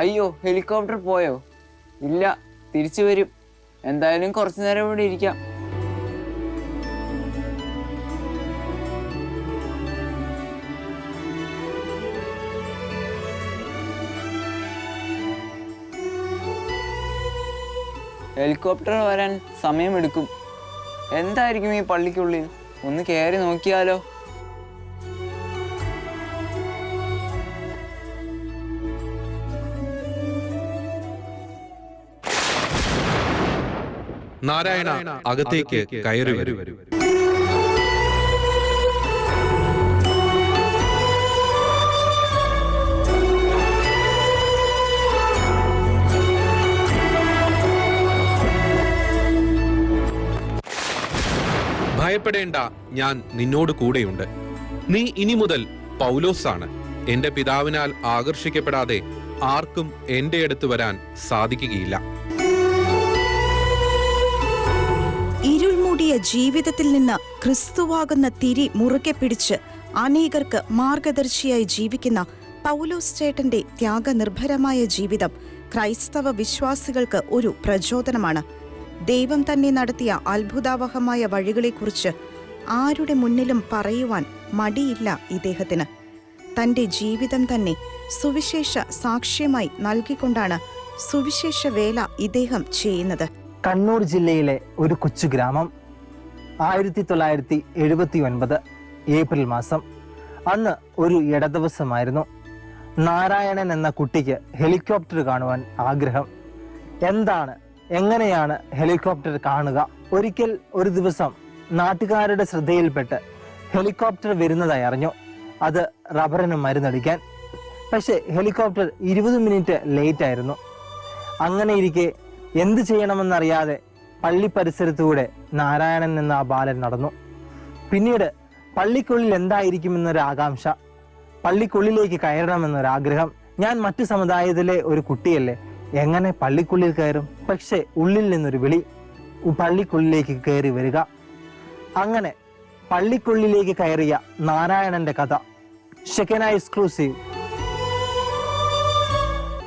അയ്യോ ഹെലികോപ്റ്റർ പോയോ? ഇല്ല തിരിച്ചു വരും. എന്തായാലും കുറച്ചു നേരം ഇവിടെ ഇരിക്കാം. ഹെലികോപ്റ്റർ വരാൻ സമയമെടുക്കും. എന്തായിരിക്കും ഈ പള്ളിക്കുള്ളിൽ? ഒന്ന് കയറി നോക്കിയാലോ? നാരായണ അകത്തേക്ക് കയറി വരും. ഭയപ്പെടേണ്ട ഞാൻ നിന്നോട് കൂടെയുണ്ട്. നീ ഇനി മുതൽ പൗലോസാണ്. എന്റെ പിതാവിനാൽ ആകർഷിക്കപ്പെടാതെ ആർക്കും എന്റെ അടുത്ത് വരാൻ സാധിക്കുകയില്ല. ഇരുൾമൂടിയ ജീവിതത്തിൽ നിന്ന് ക്രിസ്തുവാകുന്ന തിരി മുറുകെ പിടിച്ച് അനേകർക്ക് മാർഗദർശിയായി ജീവിക്കുന്ന പൗലോസ് ചേട്ടന്റെ ത്യാഗനിർഭരമായ ജീവിതം ക്രൈസ്തവ വിശ്വാസികൾക്ക് ഒരു പ്രചോദനമാണ്. ദൈവം തന്നെ നടത്തിയ അത്ഭുതാവഹമായ വഴികളെക്കുറിച്ച് ആരുടെ മുന്നിലും പറയുവാൻ മടിയില്ല ഇദ്ദേഹത്തിന്. തന്റെ ജീവിതം തന്നെ സുവിശേഷ സാക്ഷ്യമായി നൽകിക്കൊണ്ടാണ് സുവിശേഷ വേല ഇദ്ദേഹം ചെയ്യുന്നത്. കണ്ണൂർ ജില്ലയിലെ ഒരു കൊച്ചു ഗ്രാമം ആയിരത്തി തൊള്ളായിരത്തി എഴുപത്തി ഒൻപത് ഏപ്രിൽ മാസം. അന്ന് ഒരു ഇടദിവസമായിരുന്നു. നാരായണൻ എന്ന കുട്ടിക്ക് ഹെലികോപ്റ്റർ കാണുവാൻ ആഗ്രഹം. എന്താണ് എങ്ങനെയാണ് ഹെലികോപ്റ്റർ കാണുക? ഒരിക്കൽ ഒരു ദിവസം നാട്ടുകാരുടെ ശ്രദ്ധയിൽപ്പെട്ട് ഹെലികോപ്റ്റർ വരുന്നതായി അറിഞ്ഞു. അത് റബ്ബറിന് മരുന്നടിക്കാൻ. പക്ഷേ ഹെലികോപ്റ്റർ ഇരുപത് മിനിറ്റ് ലേറ്റ് ആയിരുന്നു അങ്ങനെ ഇരിക്കെ എന്ത് ചെയ്യണമെന്നറിയാതെ പള്ളി പരിസരത്തൂടെ നാരായണൻ എന്ന ആ ബാലൻ നടന്നു. പിന്നീട് പള്ളിക്കുള്ളിൽ എന്തായിരിക്കുമെന്നൊരു ആകാംക്ഷ. പള്ളിക്കുള്ളിലേക്ക് കയറണമെന്നൊരാഗ്രഹം. ഞാൻ മറ്റു സമുദായത്തിലെ ഒരു കുട്ടിയല്ലേ. എങ്ങനെ പള്ളിക്കുള്ളിൽ കയറും? പക്ഷേ ഉള്ളിൽ നിന്നൊരു വിളി. പള്ളിക്കുള്ളിലേക്ക് കയറി വരിക. അങ്ങനെ പള്ളിക്കുള്ളിലേക്ക് കയറിയ നാരായണന്റെ കഥ. ഷെക്കന എക്സ്ക്ലൂസീവ്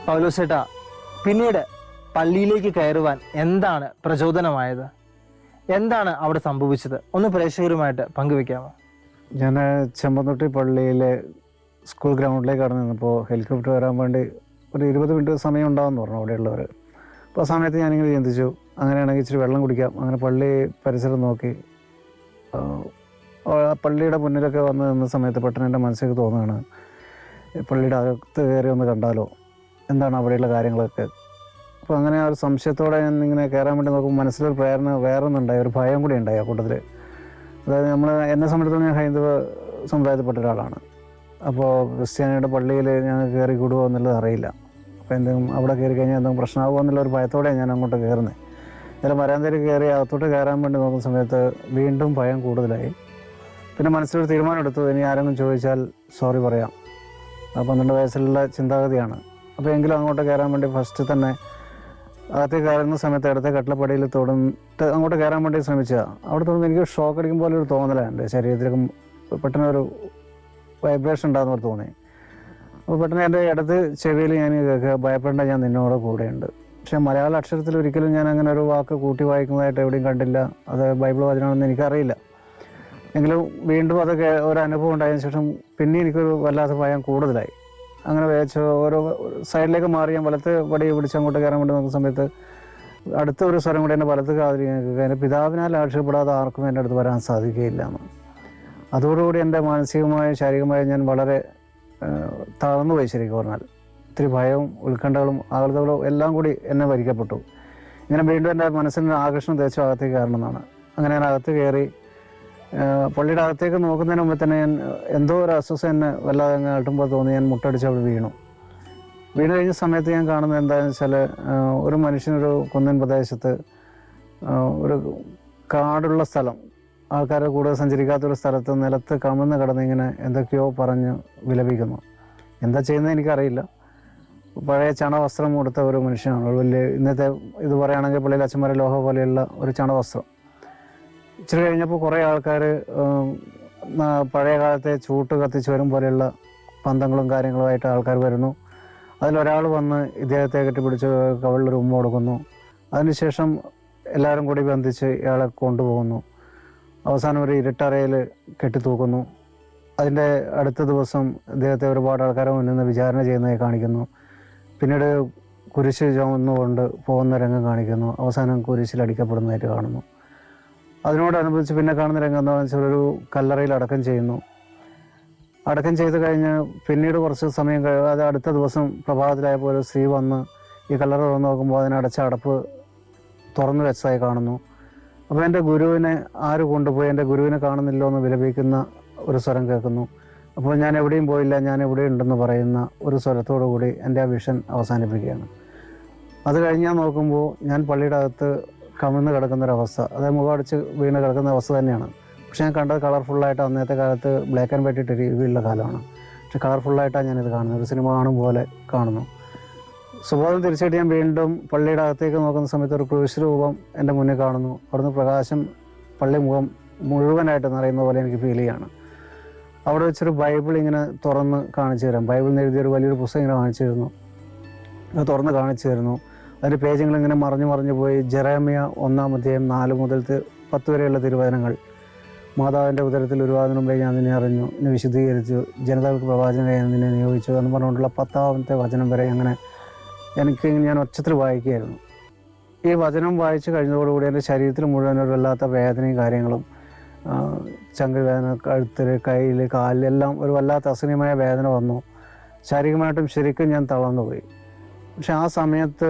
പൗലോസേട്ട പിന്നീട് പള്ളിയിലേക്ക് കയറുവാൻ എന്താണ് പ്രചോദനമായത്? എന്താണ് അവിടെ സംഭവിച്ചത്? ഒന്ന് പ്രേക്ഷകരുമായിട്ട് പങ്കുവെക്കാമോ? ഞാൻ ചെമ്പന്തൊട്ടി പള്ളിയിലെ സ്കൂൾ ഗ്രൗണ്ടിലേക്ക് കടന്നു നിന്നപ്പോൾ ഹെലികോപ്റ്റർ വരാൻ വേണ്ടി ഒരു ഇരുപത് മിനിറ്റ് സമയം ഉണ്ടാവും പറഞ്ഞു അവിടെയുള്ളവർ. അപ്പോൾ ആ സമയത്ത് ഞാനിങ്ങനെ ചിന്തിച്ചു അങ്ങനെയാണെങ്കിൽ ഇച്ചിരി വെള്ളം കുടിക്കാം. അങ്ങനെ പള്ളി പരിസരം നോക്കി. ആ, പള്ളിയുടെ മുന്നിലൊക്കെ വന്ന് നിന്ന സമയത്ത് പെട്ടെന്ന് എന്റെ മനസ്സിലേക്ക് തോന്നുകയാണ് പള്ളിയുടെ അകത്ത് കയറി ഒന്ന് കണ്ടാലോ? എന്താണ് അവിടെയുള്ള കാര്യങ്ങളൊക്കെ? അപ്പോൾ അങ്ങനെ ആ ഒരു സംശയത്തോടെ ഞാൻ ഇങ്ങനെ കയറാൻ വേണ്ടി നോക്കുമ്പോൾ മനസ്സിലൊരു പ്രേരണ വേറെ ഒരു ഭയം കൂടി ഉണ്ടായി ആ കൂട്ടത്തിൽ അതായത് നമ്മൾ എന്നെ സംബന്ധിച്ചിടത്തോളം ഞാൻ ഹൈന്ദവ സമുദായത്തിൽപ്പെട്ട ഒരാളാണ്. അപ്പോൾ ക്രിസ്ത്യാനിയുടെ പള്ളിയിൽ ഞാൻ കയറി കൂടുമോ എന്നുള്ളത് അറിയില്ല. അപ്പോൾ എന്തെങ്കിലും അവിടെ കയറി കഴിഞ്ഞാൽ എന്തെങ്കിലും പ്രശ്നമാകുമോ എന്നുള്ള ഒരു ഭയത്തോടെയാണ് ഞാൻ അങ്ങോട്ട് കയറുന്നത് ഇതിൽ വരാന്തയിൽ കയറി അകത്തോട്ട് കയറാൻ വേണ്ടി നോക്കുന്ന സമയത്ത് വീണ്ടും ഭയം കൂടുതലായി. പിന്നെ മനസ്സിലൊരു തീരുമാനം എടുത്തു ഇനി ആരെങ്കിലും ചോദിച്ചാൽ സോറി പറയാം. പന്ത്രണ്ട് വയസ്സിലുള്ള ചിന്താഗതിയാണ്. അപ്പോൾ എങ്കിലും അങ്ങോട്ട് കയറാൻ വേണ്ടി ഫസ്റ്റ് തന്നെ അകത്തേക്ക് കയറുന്ന സമയത്ത് ഇടത്തെ കട്ടിലപ്പടിയിൽ തൊടുന്നിട്ട് അങ്ങോട്ട് കയറാൻ വേണ്ടി ശ്രമിച്ചതാണ് അവിടെ തൊടുമ്പോൾ എനിക്ക് ഷോക്ക് അടിക്കും പോലെ ഒരു തോന്നലാണ് ശരീരത്തിലേക്ക് പെട്ടെന്ന് ഒരു വൈബ്രേഷൻ ഉണ്ടാകുന്ന പോലെ തോന്നി. അപ്പോൾ പെട്ടെന്ന് എന്റെ ഇടത്ത് ചെവിയിൽ ഞാൻ ഭയപ്പെടേണ്ട ഞാൻ നിന്നോട് കൂടെയുണ്ട്. പക്ഷേ മലയാള അക്ഷരത്തിൽ ഒരിക്കലും ഞാൻ അങ്ങനെ ഒരു വാക്ക് കൂട്ടി വായിക്കുന്നതായിട്ട് എവിടെയും കണ്ടില്ല. അത് ബൈബിൾ വചനമാണെന്ന് എനിക്കറിയില്ല. എങ്കിലും വീണ്ടും അതൊക്കെ ഒരു അനുഭവം ഉണ്ടായതിനു ശേഷം പിന്നെ എനിക്കൊരു വല്ലാത്ത ഭയം കൂടുതലായി. അങ്ങനെ വേച്ച് ഓരോ സൈഡിലേക്ക് മാറി ഞാൻ വലത്ത് പടി പിടിച്ച് അങ്ങോട്ട് കയറാൻ വേണ്ടി നോക്കുന്ന സമയത്ത് അടുത്ത ഒരു സ്വരം കൂടി എന്റെ വലത്ത് കാതിരി എന്റെ പിതാവിനാൽ ആക്ഷേപപ്പെടാതെ ആർക്കും എന്റെ അടുത്ത് വരാൻ സാധിക്കുകയില്ല എന്ന്. അതോടുകൂടി എന്റെ മാനസികമായ ശാരീരികമായ ഞാൻ വളരെ തളർന്നു പോയി ശരിക്കും പറഞ്ഞാൽ. ഒത്തിരി ഭയവും ഉത്കണ്ഠകളും ആകൃതകളും എല്ലാം കൂടി എന്നെ ഭരിക്കപ്പെട്ടു. ഇങ്ങനെ വീണ്ടും എന്റെ മനസ്സിന് ആകർഷണം തേച്ചു അകത്തേക്ക് കയറണമെന്നാണ്. അങ്ങനെ ഞാൻ അകത്ത് കയറി പള്ളിയുടെ അകത്തേക്ക് നോക്കുന്നതിന് മുമ്പ് തന്നെ ഞാൻ എന്തോ ഒരു അസ്വസ്ഥ എന്നെ വല്ലാതെ അങ്ങ് തോന്നി. ഞാൻ മുട്ടടിച്ച് അവിടെ വീണു. വീണ് കഴിഞ്ഞ സമയത്ത് ഞാൻ കാണുന്നത് എന്താണെന്ന് വെച്ചാൽ ഒരു മനുഷ്യനൊരു കുന്നൻ പ്രദേശത്ത് ഒരു കാടുള്ള സ്ഥലം ആൾക്കാരെ കൂടുതൽ സഞ്ചരിക്കാത്തൊരു സ്ഥലത്ത് നിലത്ത് കമന്ന് കിടന്ന് ഇങ്ങനെ എന്തൊക്കെയോ പറഞ്ഞ് വിലപിക്കുന്നു. എന്താ ചെയ്യുന്നത് എനിക്കറിയില്ല. പഴയ ചണവസ്ത്രം കൊടുത്ത ഒരു മനുഷ്യനാണ്. വലിയ ഇന്നത്തെ ഇത് പറയുകയാണെങ്കിൽ പള്ളിയിൽ അച്ഛന്മാരെ ലോഹ പോലെയുള്ള ഒരു ചണവസ്ത്രം. ഇച്ചിരി കഴിഞ്ഞപ്പോൾ കുറേ ആൾക്കാർ പഴയ കാലത്തെ ചൂട്ട് കത്തിച്ച് വരും പോലെയുള്ള പന്തങ്ങളും കാര്യങ്ങളുമായിട്ട് ആൾക്കാർ വരുന്നു. അതിലൊരാൾ വന്ന് ഇദ്ദേഹത്തെ കെട്ടിപ്പിടിച്ച് കവളിലൊരു ഉമ്മ കൊടുക്കുന്നു. അതിനുശേഷം എല്ലാവരും കൂടി ബന്ധിച്ച് ഇയാളെ കൊണ്ടുപോകുന്നു. അവസാനം ഒരു ഇരുട്ടറയിൽ കെട്ടിത്തൂക്കുന്നു. അതിന്റെ അടുത്ത ദിവസം ഇദ്ദേഹത്തെ ഒരുപാട് ആൾക്കാരെ മുന്നിൽ നിന്ന് വിചാരണ ചെയ്യുന്നതായി കാണിക്കുന്നു. പിന്നീട് കുരിശ് ചുമന്നുകൊണ്ട് പോകുന്ന രംഗം കാണിക്കുന്നു. അവസാനം കുരിശിൽ അടിക്കപ്പെടുന്നതായിട്ട് കാണുന്നു. അതിനോടനുബന്ധിച്ച് പിന്നെ കാണുന്ന രംഗം എന്താണെന്ന് വെച്ചാൽ ഒരു കല്ലറയിൽ അടക്കം ചെയ്യുന്നു. അടക്കം ചെയ്ത് കഴിഞ്ഞ് പിന്നീട് കുറച്ച് സമയം കഴിയാതെ അടുത്ത ദിവസം പ്രഭാതത്തിലായപ്പോൾ ഒരു സ്ത്രീ വന്ന് ഈ കല്ലറ തുറന്ന് നോക്കുമ്പോൾ അതിനടച്ച അടപ്പ് തുറന്നു വെച്ചതായി കാണുന്നു. അപ്പോൾ എന്റെ ഗുരുവിനെ ആര് കൊണ്ടുപോയി എന്റെ ഗുരുവിനെ കാണുന്നില്ലോ എന്ന് വിലപിക്കുന്ന ഒരു സ്വരം കേൾക്കുന്നു. അപ്പോൾ ഞാൻ എവിടെയും പോയില്ല ഞാൻ എവിടെ ഉണ്ടെന്ന് പറയുന്ന ഒരു സ്വരത്തോടു കൂടി എന്റെ ആ വിഷൻ അവസാനിപ്പിക്കുകയാണ്. അത് കഴിഞ്ഞ് ഞാൻ നോക്കുമ്പോൾ ഞാൻ പള്ളിയുടെ അകത്ത് കമിഴ്ന്ന് കിടക്കുന്ന ഒരു അവസ്ഥ അതായത് മുഖമടിച്ച് വീണ് കിടക്കുന്ന അവസ്ഥ തന്നെയാണ്. പക്ഷെ ഞാൻ കണ്ടത് കളർഫുള്ളായിട്ട് അന്നത്തെ കാലത്ത് ബ്ലാക്ക് ആൻഡ് വൈറ്റ് ടി വിയുള്ള കാലമാണ്. പക്ഷെ കളർഫുള്ളായിട്ടാണ് ഞാനിത് കാണുന്നത്. ഒരു സിനിമ കാണും പോലെ കാണുന്നു. സുബോധം തിരിച്ചിട്ട് ഞാൻ വീണ്ടും പള്ളിയുടെ അകത്തേക്ക് നോക്കുന്ന സമയത്ത് ഒരു ക്രൂശ് രൂപം എന്റെ മുന്നിൽ കാണുന്നു. അവിടുന്ന് പ്രകാശം പള്ളി മുഖം മുഴുവനായിട്ട് നിറയുന്ന പോലെ എനിക്ക് ഫീൽ ചെയ്യാണ്. അവിടെ വെച്ചൊരു ബൈബിൾ ഇങ്ങനെ തുറന്ന് കാണിച്ചു തരാം. ബൈബിളിൽ ഒരു വലിയൊരു പുസ്തകം ഇങ്ങനെ കാണിച്ചു തരുന്നു. അത് തുറന്ന് കാണിച്ചു തരുന്നു. അതിന്റെ പേജുകൾ ഇങ്ങനെ മറിഞ്ഞു മറിഞ്ഞു പോയി. ജെറേമിയ ഒന്നാം അധ്യായം നാല് മുതൽ പത്ത് വരെയുള്ള തിരുവചനങ്ങൾ. മാതാവിന്റെ ഉദരത്തിൽ ഒരുവാദിന് മുമ്പേ ഞാൻ നിന്നെ അറിഞ്ഞു. എന്നെ വിശദീകരിച്ചു ജനതകൾക്ക് പ്രവാചകനായി ഞാൻ നിന്നെ നിയോഗിച്ചു എന്ന് പറഞ്ഞുകൊണ്ടുള്ള പത്താമത്തെ വചനം വരെ അങ്ങനെ എനിക്ക് ഞാൻ ഒച്ചത്തിൽ വായിക്കുകയായിരുന്നു. ഈ വചനം വായിച്ചു കഴിഞ്ഞതോടുകൂടി എന്റെ ശരീരത്തിൽ മുഴുവൻ ഒരു വല്ലാത്ത വേദനയും കാര്യങ്ങളും ആ, ചങ്ക് വേദന കഴുത്തിൽ കയ്യിൽ കാലിലെല്ലാം ഒരു വല്ലാത്ത അസഹനീയമായ വേദന വന്നു. ശാരീരികമായിട്ടും ശരിക്കും ഞാൻ തളർന്നു പോയി പക്ഷെ ആ സമയത്ത്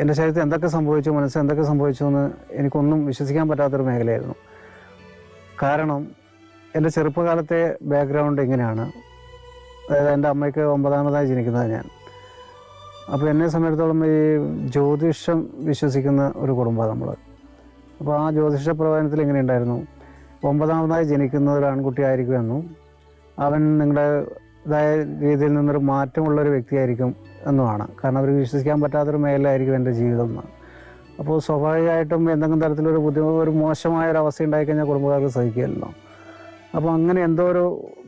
എന്റെ ശരീരത്തിൽ എന്തൊക്കെ സംഭവിച്ചു മനസ്സിൽ എന്തൊക്കെ സംഭവിച്ചു എന്ന് എനിക്കൊന്നും വിശ്വസിക്കാൻ പറ്റാത്തൊരു മേഖലയായിരുന്നു. കാരണം എന്റെ ചെറുപ്പകാലത്തെ ബാക്ക്ഗ്രൗണ്ട് ഇങ്ങനെയാണ്. അതായത് എന്റെ അമ്മയ്ക്ക് ഒമ്പതാമതായി ജനിക്കുന്നത് ഞാൻ. അപ്പോൾ എന്നെ സംബന്ധിച്ചിടത്തോളം ഈ ജ്യോതിഷം വിശ്വസിക്കുന്ന ഒരു കുടുംബമാണ് നമ്മൾ അപ്പോൾ ആ ജ്യോതിഷ പ്രവചനത്തിൽ എങ്ങനെ ഉണ്ടായിരുന്നു ഒമ്പതാമതായി ജനിക്കുന്ന ഒരു ആൺകുട്ടിയായിരിക്കുമെന്നും അവൻ നിങ്ങളുടെ ഇതായ രീതിയിൽ നിന്നൊരു മാറ്റമുള്ള ഒരു വ്യക്തിയായിരിക്കും എന്നുമാണ്. കാരണം അവർക്ക് വിശ്വസിക്കാൻ പറ്റാത്തൊരു മേഖലയായിരിക്കും എന്റെ ജീവിതം എന്ന്. അപ്പോൾ സ്വാഭാവികമായിട്ടും എന്തെങ്കിലും തരത്തിലൊരു ബുദ്ധിമുട്ട് ഒരു മോശമായ ഒരു അവസ്ഥ ഉണ്ടായിക്കഴിഞ്ഞാൽ കുടുംബക്കാർക്ക് സഹിക്കില്ലല്ലോ. അപ്പോൾ അങ്ങനെ എന്തോ ഒരു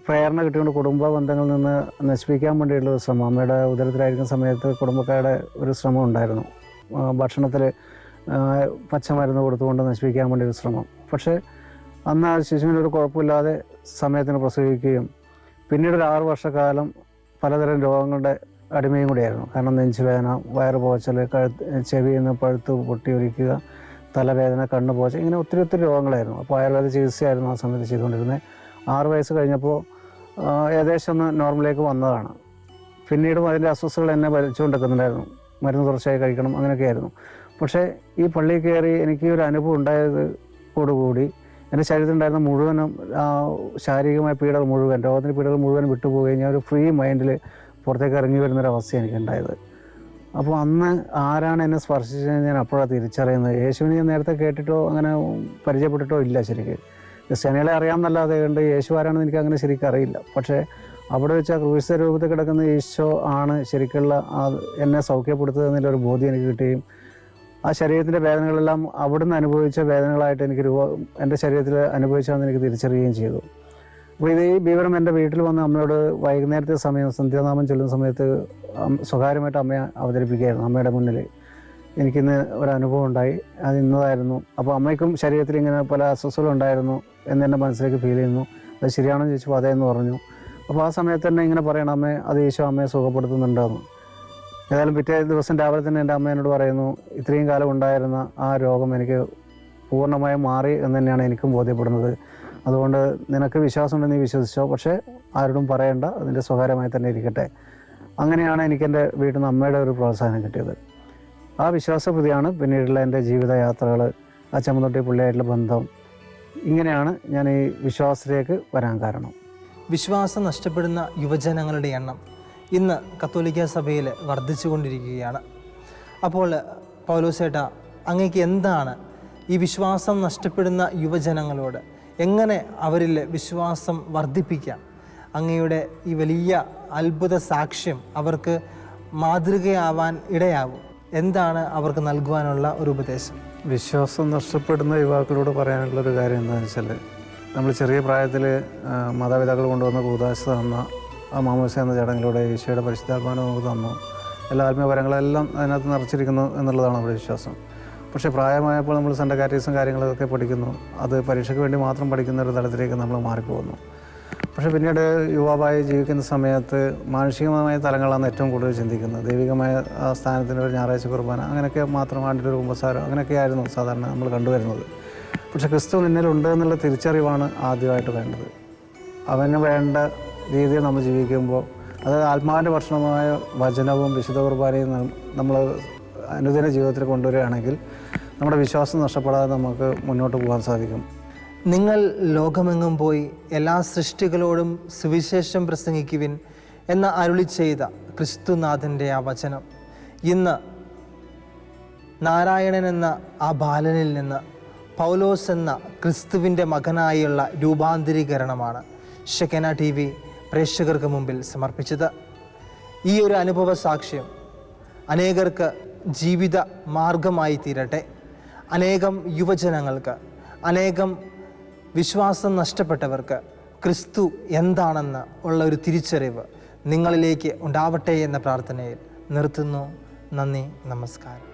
പ്രേരണ കിട്ടിക്കൊണ്ട് കുടുംബ ബന്ധങ്ങളിൽ നിന്ന് നശിപ്പിക്കാൻ വേണ്ടിയുള്ള ഒരു ശ്രമം. അമ്മയുടെ ഉദരത്തിലായിരിക്കുന്ന സമയത്ത് കുടുംബക്കാരുടെ ഒരു ശ്രമം ഉണ്ടായിരുന്നു. ഭക്ഷണത്തിൽ പച്ചമരുന്ന് കൊടുത്തുകൊണ്ട് നശിപ്പിക്കാൻ വേണ്ടി ഒരു ശ്രമം. പക്ഷേ അന്ന് ആ ശിശുവിന് ഒരു കുഴപ്പമില്ലാതെ സമയത്തിന് പ്രസവിക്കുകയും പിന്നീട് ഒരു ആറ് വർഷക്കാലം പലതരം രോഗങ്ങളുടെ അടിമയും കൂടിയായിരുന്നു. കാരണം നെഞ്ചുവേദന വയറ് പോച്ചൽ കഴുത്ത് ചെവിയിൽ നിന്ന് പഴുത്ത് പൊട്ടിയൊലിക്കുക തലവേദന കണ്ണ് പോച്ച ഇങ്ങനെ ഒത്തിരി ഒത്തിരി രോഗങ്ങളായിരുന്നു. അപ്പോൾ ആയുർവേദ ചികിത്സയായിരുന്നു ആ സമയത്ത് ചെയ്തുകൊണ്ടിരുന്നത്. ആറ് വയസ്സ് കഴിഞ്ഞപ്പോൾ ഏകദേശം ഒന്ന് നോർമലിലേക്ക് വന്നതാണ്. പിന്നീടും അതിന്റെ അസ്വസ്ഥകൾ എന്നെ വലിച്ചുകൊണ്ടിരിക്കുന്നുണ്ടായിരുന്നു മരുന്ന് തുടർച്ചയായി കഴിക്കണം അങ്ങനെയൊക്കെ ആയിരുന്നു പക്ഷേ ഈ പള്ളിയിൽ കയറി എനിക്ക് ഒരു അനുഭവം ഉണ്ടായത് ഉണ്ടായതോടുകൂടി എന്റെ ശരീരത്തിലുണ്ടായിരുന്ന മുഴുവനും ശാരീരികമായ പീഡകൾ മുഴുവൻ രോഗത്തിന്റെ പീഡകൾ മുഴുവൻ വിട്ടുപോവുകയും ഞാൻ ഒരു ഫ്രീ മൈൻഡിൽ പുറത്തേക്ക് ഇറങ്ങി വരുന്നൊരവസ്ഥ എനിക്കുണ്ടായത്. അപ്പോൾ അന്ന് ആരാണ് എന്നെ സ്പർശിച്ചതെന്ന് ഞാൻ അപ്പോഴാണ് തിരിച്ചറിയുന്നത്. യേശുവിനെ ഞാൻ നേരത്തെ കേട്ടിട്ടോ അങ്ങനെ പരിചയപ്പെട്ടിട്ടോ ഇല്ല ശരിക്കും. ക്രിസ്ത്യാനികളെ അറിയാമെന്നല്ലാതെ കണ്ട് യേശു ആരാണെന്ന് എനിക്ക് അങ്ങനെ ശരിക്കും അറിയില്ല. പക്ഷേ അവിടെ വെച്ച് ആ ക്രൂശ രൂപത്തിൽ കിടക്കുന്ന ഈശോ ആണ് ശരിക്കുള്ള ആ എന്നെ സൗഖ്യപ്പെടുത്തുക എന്നുള്ളൊരു ബോധ്യം എനിക്ക് കിട്ടുകയും ആ ശരീരത്തിന്റെ വേദനകളെല്ലാം അവിടുന്ന് അനുഭവിച്ച വേദനകളായിട്ട് എനിക്ക് രൂപ എന്റെ ശരീരത്തിൽ അനുഭവിച്ചാണെന്ന് എനിക്ക് തിരിച്ചറിയുകയും ചെയ്തു. അപ്പോൾ ഇത് ഈ വിവരം എന്റെ വീട്ടിൽ വന്ന് അമ്മയോട് വൈകുന്നേരത്തെ സമയം സന്ധ്യാനാമം ചൊല്ലുന്ന സമയത്ത് സ്വകാര്യമായിട്ട് അമ്മയെ അവതരിപ്പിക്കുകയായിരുന്നു അമ്മയുടെ മുന്നിൽ. എനിക്കിന്ന് ഒരു അനുഭവം ഉണ്ടായി. അത് ഇന്നതായിരുന്നു. അപ്പോൾ അമ്മയ്ക്കും ശരീരത്തിൽ ഇങ്ങനെ പല അസ്വസ്ഥതകളുണ്ടായിരുന്നു എന്ന് എന്റെ മനസ്സിലേക്ക് ഫീൽ ചെയ്യുന്നു. അത് ശരിയാണെന്ന് ചോദിച്ചപ്പോൾ അതേ എന്ന് പറഞ്ഞു. അപ്പോൾ ആ സമയത്ത് തന്നെ ഇങ്ങനെ പറയണം അമ്മയെ അത് ഈശോ അമ്മയെ സുഖപ്പെടുത്തുന്നുണ്ടെന്ന്. ഏതായാലും പിറ്റേ ദിവസം രാവിലെ തന്നെ എന്റെ അമ്മ എന്നോട് പറയുന്നു ഇത്രയും കാലം ഉണ്ടായിരുന്ന ആ രോഗം എനിക്ക് പൂർണമായും മാറി എന്ന് തന്നെയാണ് എനിക്കും ബോധ്യപ്പെടുന്നത്. അതുകൊണ്ട് നിനക്ക് വിശ്വാസമുണ്ടെന്ന് നീ വിശ്വസിച്ചോ. പക്ഷേ ആരോടും പറയണ്ട. അതിന്റെ സ്വകാര്യമായി തന്നെ ഇരിക്കട്ടെ. അങ്ങനെയാണ് എനിക്ക് എന്റെ വീട്ടിൽ നിന്ന് അമ്മയുടെ ഒരു പ്രോത്സാഹനം കിട്ടിയത്. ആ വിശ്വാസപ്രതിയാണ് പിന്നീടുള്ള എന്റെ ജീവിതയാത്രകൾ ആ ചമ്മന്തൊട്ടി പുള്ളിയായിട്ടുള്ള ബന്ധം. ഇങ്ങനെയാണ് ഞാൻ ഈ വിശ്വാസത്തിലേക്ക് വരാൻ കാരണം. വിശ്വാസം നഷ്ടപ്പെടുന്ന യുവജനങ്ങളുടെ എണ്ണം ഇന്ന് കത്തോലിക്ക സഭയിൽ വർദ്ധിച്ചുകൊണ്ടിരിക്കുകയാണ് അപ്പോൾ പൗലോസേട്ട അങ്ങേക്ക് എന്താണ് ഈ വിശ്വാസം നഷ്ടപ്പെടുന്ന യുവജനങ്ങളോട് എങ്ങനെ അവരിൽ വിശ്വാസം വർദ്ധിപ്പിക്കാം? അങ്ങയുടെ ഈ വലിയ അത്ഭുത സാക്ഷ്യം അവർക്ക് മാതൃകയാവാൻ ഇടയാകും. എന്താണ് അവർക്ക് നൽകുവാനുള്ള ഒരു ഉപദേശം? വിശ്വാസം നഷ്ടപ്പെടുന്ന യുവാക്കളോട് പറയാനുള്ള ഒരു കാര്യം എന്താണെന്ന് വെച്ചാൽ നമ്മൾ ചെറിയ പ്രായത്തിൽ മാതാപിതാക്കൾ കൊണ്ടുവന്ന കൂതാശ തന്ന മാമോസ എന്ന ചടങ്ങിലൂടെ ഈശോയുടെ പരിശുദ്ധാത്മാനം നമുക്ക് തന്നു. എല്ലാ ആത്മീയപരങ്ങളെല്ലാം അതിനകത്ത് നിറച്ചിരിക്കുന്നു എന്നുള്ളതാണ് നമ്മുടെ വിശ്വാസം. പക്ഷേ പ്രായമായപ്പോൾ നമ്മൾ സെൻഡകാറ്റീസും കാറ്റീസും കാര്യങ്ങളൊക്കെ പഠിക്കുന്നു. അത് പരീക്ഷയ്ക്ക് വേണ്ടി മാത്രം പഠിക്കുന്ന ഒരു തലത്തിലേക്ക് നമ്മൾ മാറിപ്പോകുന്നു. പക്ഷേ പിന്നീട് യുവാവായി ജീവിക്കുന്ന സമയത്ത് മാനുഷികമായ തലങ്ങളാണ് ഏറ്റവും കൂടുതൽ ചിന്തിക്കുന്നത്. ദൈവികമായ ആ സ്ഥാനത്തിന് ഒരു ഞായറാഴ്ച കുർബാന അങ്ങനെയൊക്കെ മാത്രമായിട്ടൊരു കുമ്പസാരം അങ്ങനെയൊക്കെ ആയിരുന്നു സാധാരണ നമ്മൾ കണ്ടുവരുന്നത്. പക്ഷേ ക്രിസ്തു നിന്നിലുണ്ട് എന്നുള്ള തിരിച്ചറിവാണ് ആദ്യമായിട്ട് വേണ്ടത്. അവന് വേണ്ട രീതിയിൽ നമ്മൾ ജീവിക്കുമ്പോൾ അത് ആത്മാവിന്റെ ഭക്ഷണമായ വചനവും വിശുദ്ധ കുർബാനയും നമ്മൾ അനുദിന ജീവിതത്തിൽ കൊണ്ടുവരികയാണെങ്കിൽ നമ്മുടെ വിശ്വാസം നഷ്ടപ്പെടാതെ നമുക്ക് മുന്നോട്ട് പോകാൻ സാധിക്കും. നിങ്ങൾ ലോകമെങ്ങും പോയി എല്ലാ സൃഷ്ടികളോടും സുവിശേഷം പ്രസംഗിക്കുവിൻ എന്ന അരുളി ചെയ്ത ക്രിസ്തുനാഥന്റെ ആ വചനം. ഇന്ന് നാരായണൻ എന്ന ആ ബാലനിൽ നിന്ന് പൗലോസ് എന്ന ക്രിസ്തുവിന്റെ മകനായുള്ള രൂപാന്തരീകരണമാണ് ഷെക്കന ടി വി പ്രേക്ഷകർക്ക് മുമ്പിൽ സമർപ്പിച്ചത്. ഈ ഒരു അനുഭവ സാക്ഷ്യം അനേകർക്ക് ജീവിത മാർഗമായി തീരട്ടെ. അനേകം യുവജനങ്ങൾക്ക് അനേകം വിശ്വാസം നഷ്ടപ്പെട്ടവർക്ക് ക്രിസ്തു എന്താണെന്ന് ഉള്ള ഒരു തിരിച്ചറിവ് നിങ്ങളിലേക്ക് ഉണ്ടാവട്ടെ എന്ന പ്രാർത്ഥനയിൽ നിർത്തുന്നു. നന്ദി നമസ്കാരം.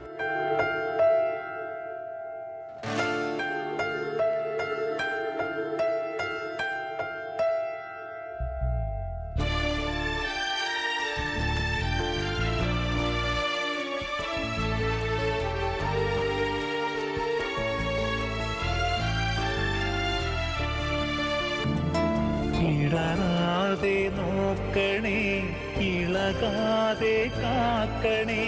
നോക്കണേ ഇളകാതെ കാക്കണേ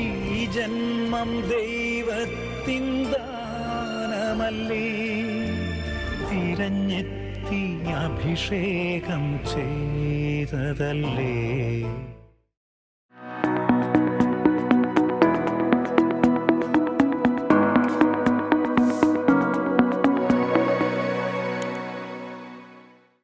ഈ ജന്മം ദൈവത്തിൻ ദാനമല്ലേ? തിരഞ്ഞെത്തി അഭിഷേകം ചെയ്തതല്ലേ?